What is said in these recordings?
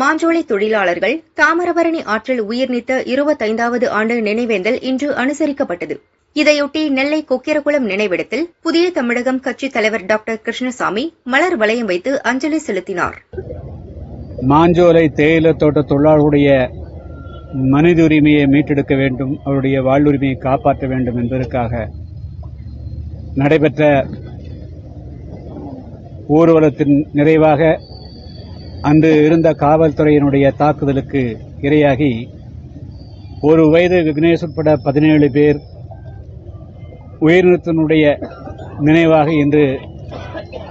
மாஞ்சோலை தொழிலாளர்கள் தாமிரபரணி ஆற்றில் உயிர் நீத்த இருபத்தைந்தாவது ஆண்டு நினைவேந்தல் இன்று அனுசரிக்கப்பட்டது. இதையொட்டி நெல்லை கொக்கிரகுளம் நினைவிடத்தில் புதிய தமிழகம் கட்சித் தலைவர் டாக்டர் கிருஷ்ணசாமி மலர் வளையம் வைத்து அஞ்சலி செலுத்தினார். மாஞ்சோலை தேயிலை தோட்ட தொழிலாளர்களுடைய மனித உரிமையை மீட்டெடுக்க வேண்டும் அவருடைய வாழ்வுரிமையை காப்பாற்ற வேண்டும் என்பதற்காக நடைபெற்ற ஊர்வலத்தின் நிறைவாக அன்று இருந்த காவல்துறையினுடைய தாக்குதலுக்கு இரையாகி ஒரு வயது விக்னேஷ் உட்பட பதினேழு பேர் உயிரினத்தினுடைய நினைவாக இன்று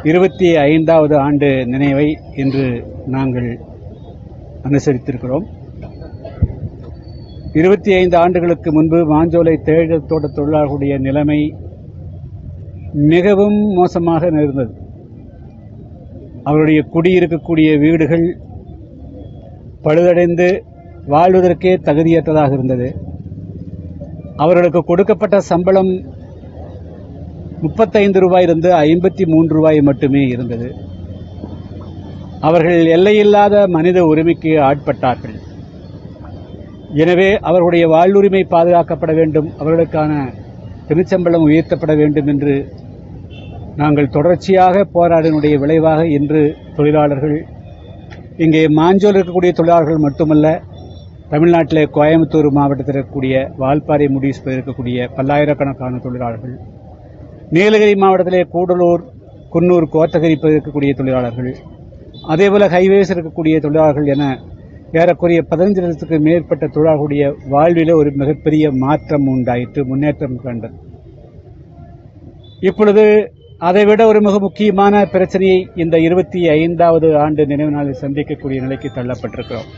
இருபத்தி ஐந்தாவது ஆண்டு நினைவை இன்று நாங்கள் அனுசரித்திருக்கிறோம். இருபத்தி ஐந்து ஆண்டுகளுக்கு முன்பு மாஞ்சோலை தேயிலை தோட்ட தொழிலாளர்களுடைய நிலைமை மிகவும் மோசமாக இருந்தது. அவருடைய குடியிருக்கக்கூடிய வீடுகள் பழுதடைந்து வாழ்வதற்கே தகுதியற்றதாக இருந்தது. அவர்களுக்கு கொடுக்கப்பட்ட சம்பளம் முப்பத்தைந்து ரூபாயிலிருந்து ஐம்பத்தி மூன்று ரூபாய் மட்டுமே இருந்தது. அவர்கள் எல்லையில்லாத மனித உரிமைக்கு ஆட்பட்டார்கள். எனவே அவர்களுடைய வாழ்வுரிமை பாதுகாக்கப்பட வேண்டும். அவர்களுக்கான திருச்சம்பளம் உயர்த்தப்பட வேண்டும் என்று நாங்கள் தொடர்ச்சியாக போராடினுடைய விளைவாக இன்று தொழிலாளர்கள் இங்கே மாஞ்சோல் இருக்கக்கூடிய தொழிலாளர்கள் மட்டுமல்ல தமிழ்நாட்டில் கோயம்புத்தூர் மாவட்டத்தில் இருக்கக்கூடிய வால்பாறை முடிவு இருக்கக்கூடிய பல்லாயிரக்கணக்கான தொழிலாளர்கள் நீலகிரி மாவட்டத்திலே கூடலூர் குன்னூர் கோத்தகிரி இருக்கக்கூடிய தொழிலாளர்கள் அதேபோல் ஹைவேஸ் இருக்கக்கூடிய தொழிலாளர்கள் என ஏறக்குறைய பதினஞ்சு லட்சத்துக்கு மேற்பட்ட தொழிலாளர்களுடைய வாழ்வில ஒரு மிகப்பெரிய மாற்றம் உண்டாயிற்று முன்னேற்றம் கண்டது. இப்பொழுது அதைவிட ஒரு மிக முக்கியமான பிரச்சனையை இந்த இருபத்தி ஐந்தாவது ஆண்டு நினைவு நாளில் சந்திக்கக்கூடிய நிலைக்கு தள்ளப்பட்டிருக்கிறோம்.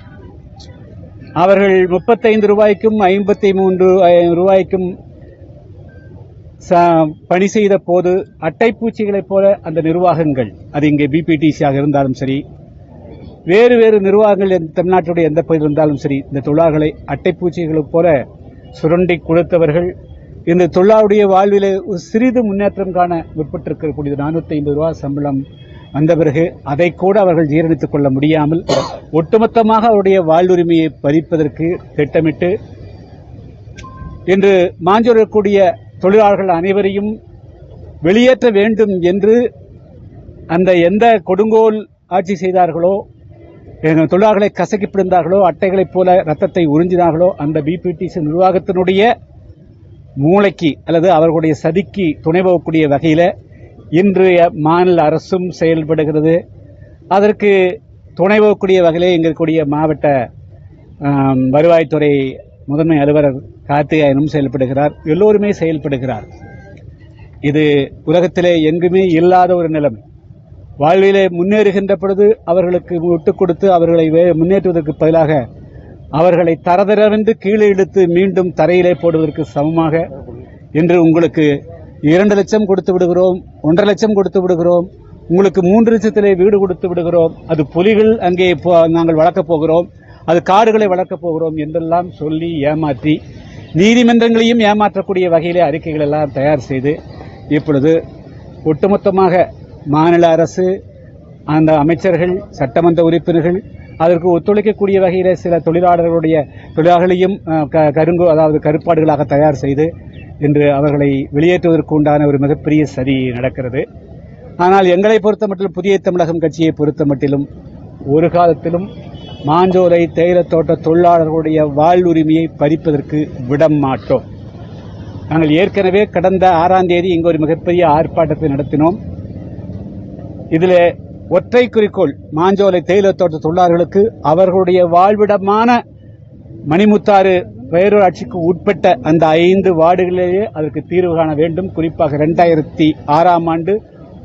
அவர்கள் முப்பத்தைந்து ரூபாய்க்கும் ஐம்பத்தி மூன்று ரூபாய்க்கும் பணி செய்த போது அட்டைப்பூச்சிகளைப் போல அந்த நிர்வாகங்கள் அது இங்கே பிபிடிசியாக இருந்தாலும் சரி வேறு வேறு நிர்வாகங்கள் தமிழ்நாட்டுடைய எந்த பகுதியில் இருந்தாலும் சரி இந்த தொழிலாளர்களை அட்டைப்பூச்சிகளைப் போல சுரண்டி கொடுத்தவர்கள் இந்த தொழிலாளருடைய வாழ்விலே ஒரு சிறிது முன்னேற்றம் காண முற்பட்டிருக்கக்கூடிய நானூற்றி ஐம்பது ரூபாய் சம்பளம் வந்த பிறகு அதை கூட அவர்கள் ஜீரணித்துக் கொள்ள முடியாமல் ஒட்டுமொத்தமாக அவருடைய வாழ்வுரிமையை பறிப்பதற்கு திட்டமிட்டு இன்று மாஞ்சூர் இருக்கக்கூடிய தொழிலாளர்கள் அனைவரையும் வெளியேற்ற வேண்டும் என்று அந்த எந்த கொடுங்கோல் ஆட்சி செய்தார்களோ தொழிலாளர்களை கசக்கி பிடிந்தார்களோ அட்டைகளைப் போல ரத்தத்தை உறிஞ்சினார்களோ அந்த பிபிடிசி நிர்வாகத்தினுடைய மூளைக்கு அல்லது அவர்களுடைய சதிக்கு துணை போகக்கூடிய வகையில் இன்றைய மாநில அரசும் செயல்படுகிறது. அதற்கு துணை போகக்கூடிய வகையிலே இருக்கக்கூடிய மாவட்ட வருவாய்த்துறை முதன்மை அலுவலர் கார்த்திகாயனும் செயல்படுகிறார். எல்லோருமே செயல்படுகிறார். இது உலகத்திலே எங்குமே இல்லாத ஒரு நிலைமை. வாழ்விலே முன்னேறுகின்ற பொழுது அவர்களுக்கு விட்டுக் கொடுத்து அவர்களை முன்னேற்றுவதற்கு பதிலாக அவர்களை தரதரவென்று கீழே இழுத்து மீண்டும் தரையிலே போடுவதற்கு சமமாக இன்று உங்களுக்கு இரண்டு லட்சம் கொடுத்து விடுகிறோம் ஒன்றரை லட்சம் கொடுத்து விடுகிறோம் உங்களுக்கு மூன்று லட்சத்திலே வீடு கொடுத்து விடுகிறோம் அது புலிகள் அங்கே நாங்கள் வளர்க்கப் போகிறோம் அது காடுகளை வளர்க்கப் போகிறோம் என்றெல்லாம் சொல்லி ஏமாற்றி நீதிமன்றங்களையும் ஏமாற்றக்கூடிய வகையிலே அறிக்கைகள் எல்லாம் தயார் செய்து இப்பொழுது ஒட்டுமொத்தமாக மாநில அரசு அந்த அமைச்சர்கள் சட்டமன்ற உறுப்பினர்கள் அதற்கு ஒத்துழைக்கக்கூடிய வகையில் சில தொழிலாளர்களுடைய தொழிலாளர்களையும் க கருங்கு அதாவது கருப்பாடுகளாக தயார் செய்து இன்று அவர்களை வெளியேற்றுவதற்கு உண்டான ஒரு மிகப்பெரிய சதி நடக்கிறது. ஆனால் எங்களை பொறுத்த மட்டிலும் புதிய தமிழகம் கட்சியை பொறுத்த மட்டிலும் ஒரு காலத்திலும் மாஞ்சோலை தேயிலை தோட்ட தொழிலாளர்களுடைய வாழ்வுரிமையை பறிப்பதற்கு விடம் மாட்டோம். நாங்கள் ஏற்கனவே கடந்த ஆறாம் தேதி இங்கு ஒரு மிகப்பெரிய ஆர்ப்பாட்டத்தை நடத்தினோம். இதில் ஒற்றை குறிக்கோள் மாஞ்சோலை தேயிலை தோட்ட தொழிலாளர்களுக்கு அவர்களுடைய வாழ்விடமான மணிமுத்தாறு பேரூராட்சிக்கு உட்பட்ட அந்த ஐந்து வார்டுகளிலேயே அதற்கு தீர்வு காண வேண்டும். குறிப்பாக இரண்டாயிரத்தி ஆறாம் ஆண்டு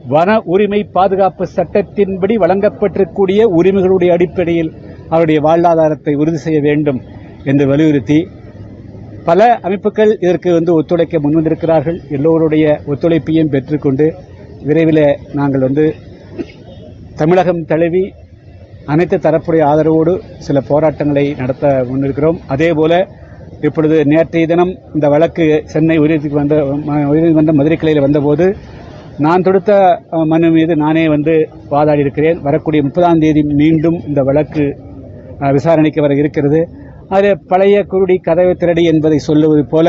வன உரிமை பாதுகாப்பு சட்டத்தின்படி வழங்கப்பட்டிருக்கூடிய உரிமைகளுடைய அடிப்படையில் அவருடைய வாழ்வாதாரத்தை உறுதி செய்ய வேண்டும் என்று வலியுறுத்தி பல அமைப்புகள் இதற்கு வந்து ஒத்துழைக்க முன்வந்திருக்கிறார்கள். எல்லோருடைய ஒத்துழைப்பையும் பெற்றுக்கொண்டு விரைவில் நாங்கள் வந்து தமிழகம் தழுவி அனைத்து தரப்புடைய ஆதரவோடு சில போராட்டங்களை நடத்த முன்னிருக்கிறோம். அதேபோல இப்பொழுது நேற்றைய தினம் இந்த வழக்கு சென்னை உயர்நீதிக்கு வந்த உயர்நீதிமன்ற மதுரை கிளையில் வந்தபோது நான் தொடுத்த மனு மீது நானே வந்து வாதாடி இருக்கிறேன் வரக்கூடிய முப்பதாம் தேதி மீண்டும் இந்த வழக்கு விசாரணைக்கு வர இருக்கிறது. அது பழைய குருடி கதவை திரடி என்பதை சொல்லுவது போல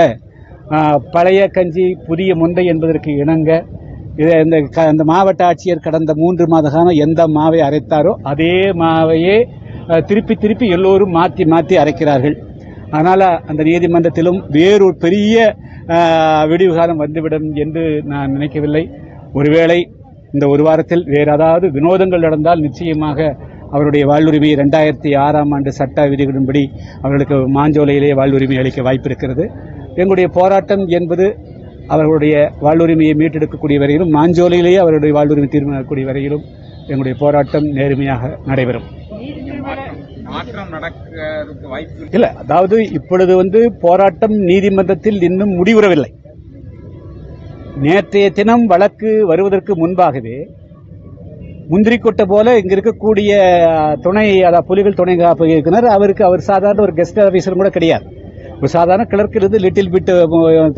பழைய கஞ்சி புதிய முந்தை என்பதற்கு இணங்க இது இந்த க- இந்த மாவட்ட ஆட்சியர் கடந்த மூன்று மாத காலம் எந்த மாவை அரைத்தாரோ அதே மாவையே திருப்பி திருப்பி எல்லோரும் மாற்றி மாற்றி அரைக்கிறார்கள். அதனால் அந்த நீதிமன்றத்திலும் வேறொரு பெரிய அஹ், விடிவு காலம் வந்துவிடும் என்று நான் நினைக்கவில்லை. ஒருவேளை இந்த ஒரு வாரத்தில் வேறு ஏதாவது வினோதங்கள் நடந்தால் நிச்சயமாக அவருடைய வாழ்வுரிமையை ரெண்டாயிரத்தி ஆறாம் ஆண்டு சட்ட விதிகளின்படி அவர்களுக்கு மாஞ்சோலையிலே வாழ்வுரிமை அளிக்க வாய்ப்பு இருக்கிறது எங்களுடைய போராட்டம் என்பது அவர்களுடைய வாழ்வுரிமையை மீட்டெடுக்கக்கூடிய வரையிலும் மாஞ்சோலையிலேயே அவருடைய வாழ்வுரிமை தீர்மானிக்கக்கூடிய வரையிலும் எங்களுடைய போராட்டம் நேர்மையாக நடைபெறும். இல்ல அதாவது இப்பொழுது வந்து போராட்டம் நீதிமன்றத்தில் இன்னும் முடிவுறவில்லை. நேற்றைய தினம் வழக்கு வருவதற்கு முன்பாகவே முந்திரி கொட்டை போல இங்க இருக்கக்கூடிய துணை அதாவது புலிகள் துணை காப்பு இயக்குனர் அவருக்கு அவர் சாதாரண ஒரு கெஸ்ட் ஆபீசர் கூட கிடையாது. ஒரு சாதாரண கிளர்க் இருந்து லிட்டில் பிட்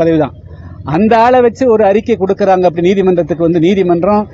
பதவி தான் அந்த ஆளை வச்சு ஒரு அறிக்கை கொடுக்கறாங்க அப்படி நீதிமன்றத்துக்கு வந்து நீதிமன்றம்.